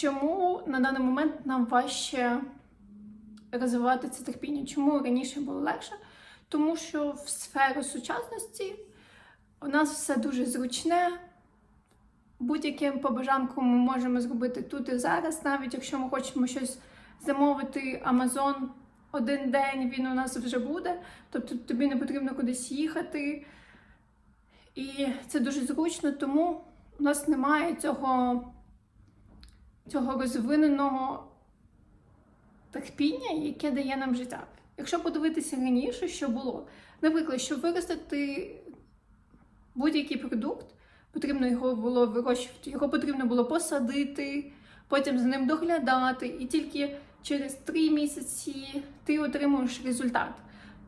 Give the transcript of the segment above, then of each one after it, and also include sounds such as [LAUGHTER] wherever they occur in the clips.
Чому на даний момент нам важче розвивати це терпіння? Чому раніше було легше? Тому що в сферу сучасності у нас все дуже зручне. Будь-яким побажанком ми можемо зробити тут і зараз, навіть якщо ми хочемо щось замовити, Amazon один день він у нас вже буде, тобто тобі не потрібно кудись їхати. І це дуже зручно, тому у нас немає цього, цього розвиненого терпіння, яке дає нам життя. Якщо подивитися раніше, що було, наприклад, щоб виростити будь-який продукт, потрібно його було вирощувати, його потрібно було посадити, потім за ним доглядати, і тільки через три місяці ти отримуєш результат.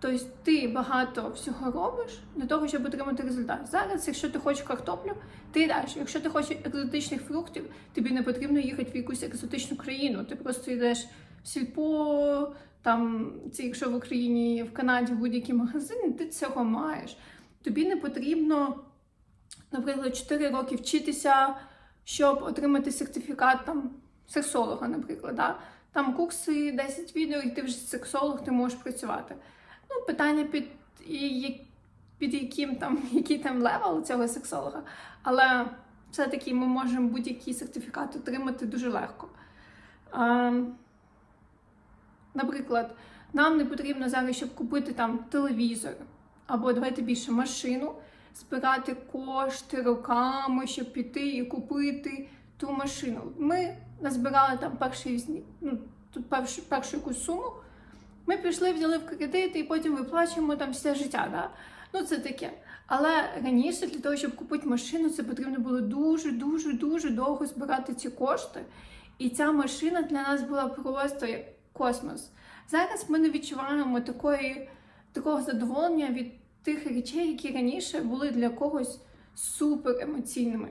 Тобто ти багато всього робиш для того, щоб отримати результат. Зараз, якщо ти хочеш картоплю, ти йдеш. Якщо ти хочеш екзотичних фруктів, тобі не потрібно їхати в якусь екзотичну країну. Ти просто йдеш в сільпо, там це якщо в Україні, в Канаді будь-які магазини, ти цього маєш. Тобі не потрібно, наприклад, 4 роки вчитися, щоб отримати сертифікат там сексолога, наприклад. Да? Там курси, 10 відео, і ти вже сексолог, ти можеш працювати. Ну, питання під, під яким там, [LAUGHS] який там левел цього сексолога. Але все-таки ми можемо будь-який сертифікат отримати дуже легко. А, наприклад, нам не потрібно зараз, щоб купити там телевізор або давайте більше машину, збирати кошти роками, щоб піти і купити ту машину. Ми назбирали там перший ну, першу, першу якусь суму. Ми пішли, взяли в кредит і потім виплачуємо там все життя. Да? Ну це таке. Але раніше для того, щоб купити машину, це потрібно було дуже, дуже, дуже довго збирати ці кошти. І ця машина для нас була просто як космос. Зараз ми не відчуваємо такої, такого задоволення від тих речей, які раніше були для когось супер емоційними.